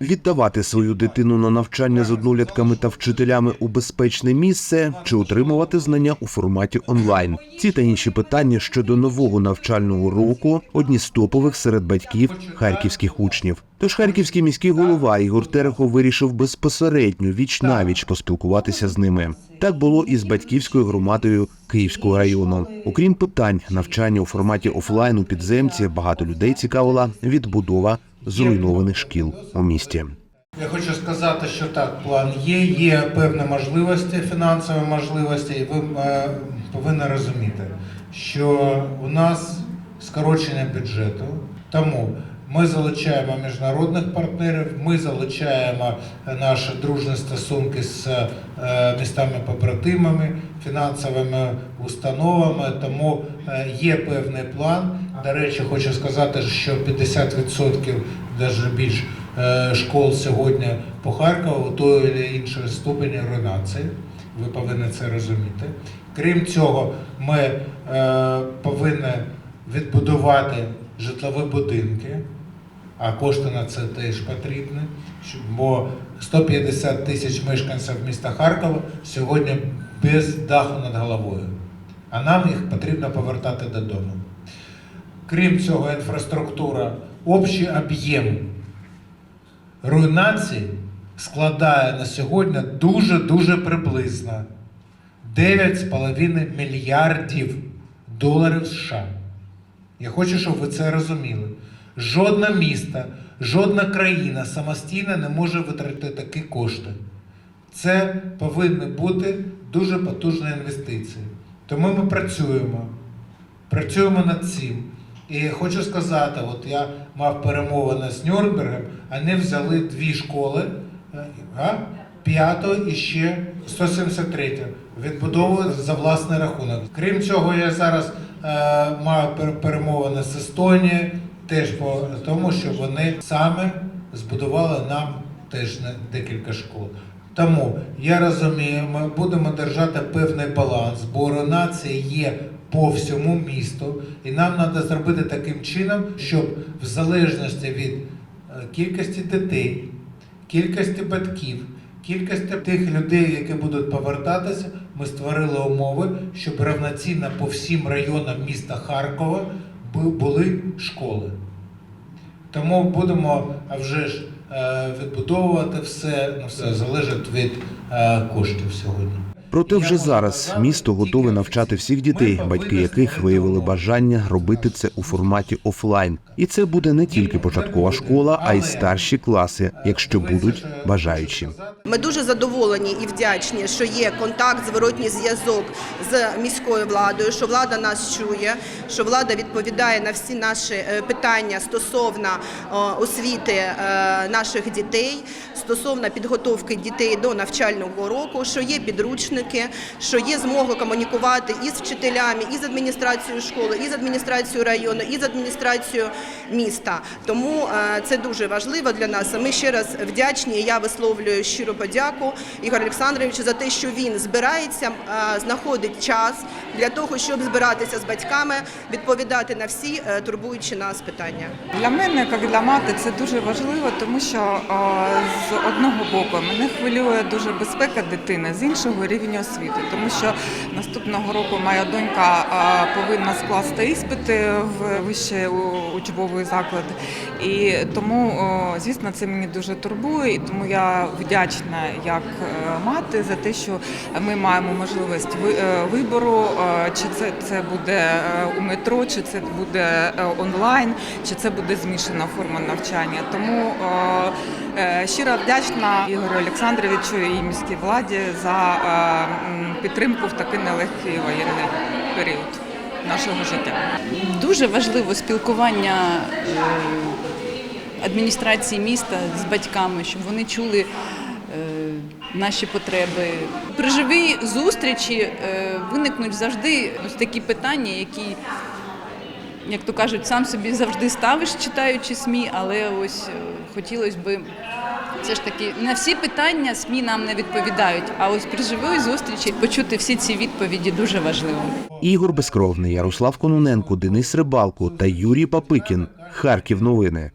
Віддавати свою дитину на навчання з однолітками та вчителями у безпечне місце чи отримувати знання у форматі онлайн. Ці та інші питання щодо нового навчального року одні з топових серед батьків харківських учнів. Тож харківський міський голова Ігор Терехов вирішив безпосередньо віч навіч поспілкуватися з ними. Так було і з батьківською громадою Київського району. Окрім питань навчання у форматі офлайн у підземці, багато людей цікавила відбудова зруйнованих шкіл у місті. Я хочу сказати, що так, план є, є певні можливості, фінансові можливості, і ви е, повинні розуміти, що у нас скорочення бюджету, тому ми залучаємо міжнародних партнерів, ми залучаємо наші дружні стосунки з е, містами-побратимами, фінансовими установами, тому е, є певний план. До речі, хочу сказати, що 50% навіть більш е, школ сьогодні по Харкову той чи іншій ступені руйнації. Ви повинні це розуміти. Крім цього, ми е, повинні відбудувати житлові будинки, а кошти на це теж потрібні, бо 150 тисяч мешканців міста Харкова сьогодні без даху над головою, а нам їх потрібно повертати додому. Крім цього, інфраструктура, общий об'єм руйнації складає на сьогодні дуже-дуже приблизно 9,5 мільярдів доларів США. Я хочу, щоб ви це розуміли. Жодне місто, жодна країна самостійно не може витратити такі кошти. Це повинні бути дуже потужні інвестиції. Тому ми працюємо, працюємо над цим. І хочу сказати, от я мав перемовини з Нюрнбергом, вони взяли дві школи, е, п'яту і ще 173 відбудовують за власний рахунок. Крім цього, я зараз е, маю пер- перемовини з Естонією, теж по тому, що вони саме збудували нам теж декілька школ. Тому я розумію, ми будемо держати певний баланс, бо руйнація є по всьому місту, і нам треба зробити таким чином, щоб в залежності від е, кількості дітей, кількості батьків, кількості тих людей, які будуть повертатися, ми створили умови, щоб равноцінно по всім районам міста Харкова були школи. Тому будемо вже ж е, відбудовувати все, ну все залежить від е, коштів сьогодні. Проте вже зараз місто готове навчати всіх дітей, батьки яких виявили бажання робити це у форматі офлайн. І це буде не тільки початкова школа, а й старші класи, якщо будуть бажаючі. Ми дуже задоволені і вдячні, що є контакт, зворотній зв'язок з міською владою, що влада нас чує, що влада відповідає на всі наші е, питання стосовно освіти е, наших дітей, стосовно підготовки дітей до навчального року, що є підручники, що є змога комунікувати і з вчителями, і з адміністрацією школи, і з адміністрацією району, і з адміністрацією міста. Тому е, це дуже важливо для нас. Ми ще раз вдячні. Я висловлюю подяку Ігорю Олександровичу за те, що він збирається, е, знаходить час для того, щоб збиратися з батьками, відповідати на всі е, турбуючі нас питання. Для мене, як для мати, це дуже важливо, тому що з одного боку мене хвилює дуже безпека дитини, з іншого рівень освіти, тому що наступного року моя донька повинна скласти іспити в вищий у- учбовий заклад. І тому, звісно, це мені дуже турбує, і тому я вдячна як е, мати за те, що ми маємо можливість е, вибору, е, чи це, це буде у метро, чи це буде онлайн, чи це буде змішана форма навчання. Тому щиро вдячна Ігорю Олександровичу і міській владі за підтримку в такий нелегкий воєнний період нашого життя. Дуже важливо спілкування адміністрації міста з батьками, щоб вони чули наші потреби. При живій зустрічі е, виникнуть завжди ось такі питання, які, як то кажуть, сам собі завжди ставиш, читаючи СМІ, але ось е, хотілося б. Все ж таки, на всі питання СМІ нам не відповідають. А ось при живій зустрічі почути всі ці відповіді дуже важливо. Ігор Безкровний, Ярослав Кононенко, Денис Рибалко та Юрій Папикін. Харків новини.